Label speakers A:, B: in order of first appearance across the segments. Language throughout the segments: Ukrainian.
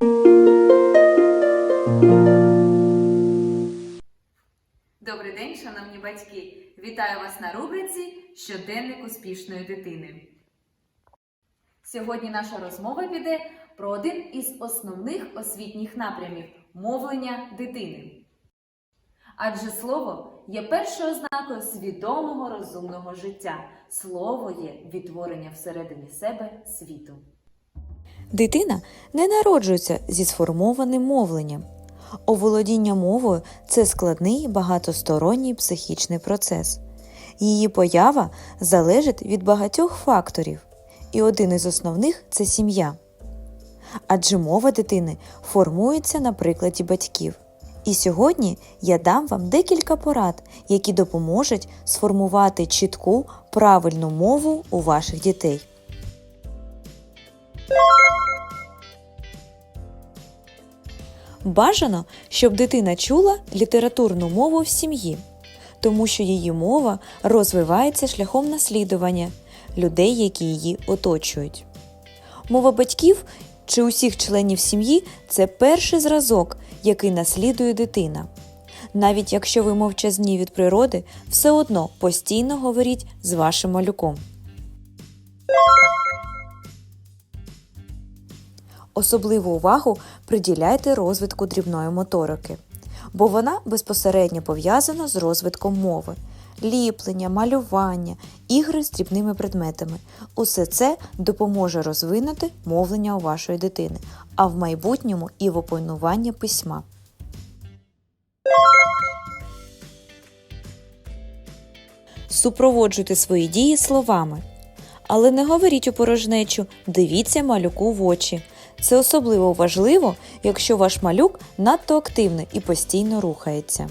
A: Добрий день, шановні батьки! Вітаю вас на рубриці Щоденник успішної дитини. Сьогодні наша розмова піде про один із основних освітніх напрямів мовлення дитини. Адже слово є першою ознакою свідомого розумного життя. Слово є відтворення всередині себе світу.
B: Дитина не народжується зі сформованим мовленням. Оволодіння мовою це складний багатосторонній психічний процес. Її поява залежить від багатьох факторів, і один із основних це сім'я. Адже мова дитини формується на прикладі батьків. І сьогодні я дам вам декілька порад, які допоможуть сформувати чітку правильну мову у ваших дітей. Бажано, щоб дитина чула літературну мову в сім'ї, тому що її мова розвивається шляхом наслідування людей, які її оточують. Мова батьків чи усіх членів сім'ї це перший зразок, який наслідує дитина. Навіть якщо ви мовчазні від природи, все одно постійно говоріть з вашим малюком. Особливу увагу приділяйте розвитку дрібної моторики, бо вона безпосередньо пов'язана з розвитком мови, ліплення, малювання, ігри з дрібними предметами. Усе це допоможе розвинути мовлення у вашої дитини, а в майбутньому і в опануванні письма. Супроводжуйте свої дії словами. Але не говоріть у порожнечу, дивіться малюку в очі. Це особливо важливо, якщо ваш малюк надто активний і постійно рухається.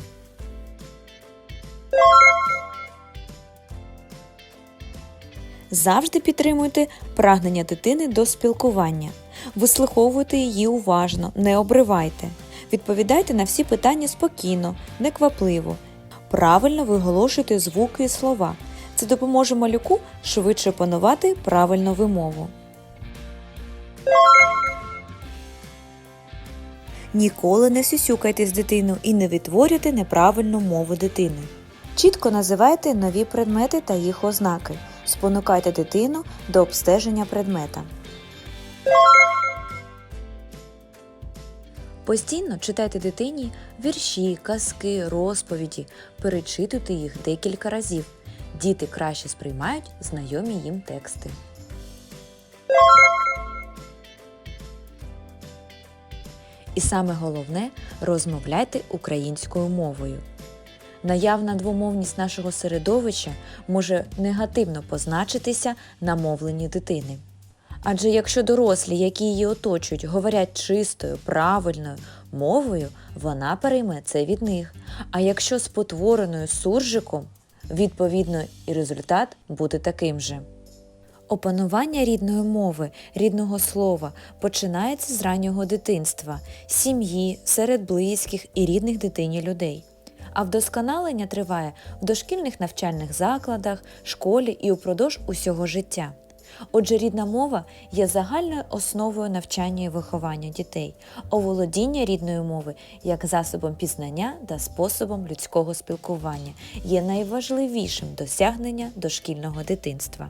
B: Завжди підтримуйте прагнення дитини до спілкування. Вислуховуйте її уважно, не обривайте. Відповідайте на всі питання спокійно, неквапливо. Правильно виголошуйте звуки і слова. Це допоможе малюку швидше опанувати правильну вимову. Ніколи не сюсюкайте з дитиною і не відтворюйте неправильну мову дитини. Чітко називайте нові предмети та їх ознаки. Спонукайте дитину до обстеження предмета. Постійно читайте дитині вірші, казки, розповіді, перечитуйте їх декілька разів. Діти краще сприймають знайомі їм тексти. І саме головне розмовляйте українською мовою. Наявна двомовність нашого середовища може негативно позначитися на мовленні дитини. Адже якщо дорослі, які її оточують, говорять чистою, правильною мовою, вона перейме це від них. А якщо спотвореною суржиком, відповідно і результат буде таким же. Опанування рідної мови, рідного слова починається з раннього дитинства, сім'ї, серед близьких і рідних дитині людей. А вдосконалення триває в дошкільних навчальних закладах, школі і упродовж усього життя. Отже, рідна мова є загальною основою навчання і виховання дітей, оволодіння рідної мови як засобом пізнання та способом людського спілкування є найважливішим досягнення дошкільного дитинства.